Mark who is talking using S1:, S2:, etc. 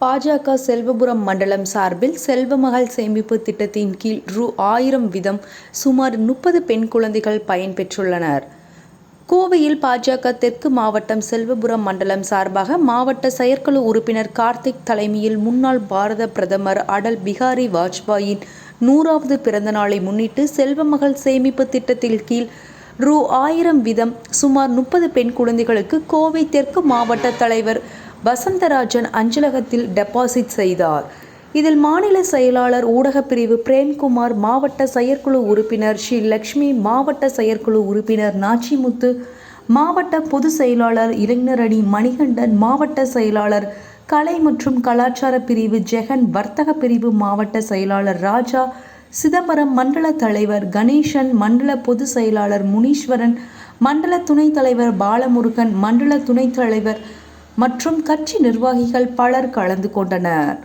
S1: பாஜக செல்வபுரம் மண்டலம் சார்பில் செல்வமகள் சேமிப்பு திட்டத்தின் கீழ் ரூ ஆயிரம் வீதம் சுமார் முப்பது பெண் குழந்தைகள் பயன்பெற்றுள்ளனர் கோவையில் பாஜக தெற்கு மாவட்டம் செல்வபுரம் மண்டலம் சார்பாக மாவட்ட செயற்குழு உறுப்பினர் கார்த்திக் தலைமையில் முன்னாள் பாரத பிரதமர் அடல் பிகாரி வாஜ்பாயின் நூறாவது பிறந்த நாளை முன்னிட்டு செல்வமகள் சேமிப்பு திட்டத்தில் கீழ் ரூ ஆயிரம் வீதம் சுமார் முப்பது பெண் குழந்தைகளுக்கு கோவை தெற்கு மாவட்ட தலைவர் வசந்தராஜன் அஞ்சலகத்தில் டெபாசிட் செய்தார். இதில் மாநில செயலாளர் ஊடகப் பிரிவு பிரேம்குமார் மாவட்ட செயற்குழு உறுப்பினர் ஸ்ரீ லக்ஷ்மி மாவட்ட செயற்குழு உறுப்பினர் நாச்சிமுத்து மாவட்ட பொதுச் செயலாளர் இளைஞரணி மணிகண்டன் மாவட்ட செயலாளர் கலை மற்றும் கலாச்சார பிரிவு ஜெகன் வர்த்தக பிரிவு மாவட்ட செயலாளர் ராஜா சிதம்பரம் மண்டல தலைவர் கணேசன் மண்டல பொதுச் செயலாளர் முனீஸ்வரன் மண்டல துணைத் தலைவர் பாலமுருகன் மண்டல துணைத் தலைவர் மற்றும் கட்சி நிர்வாகிகள் பலர் கலந்து கொண்டனர்.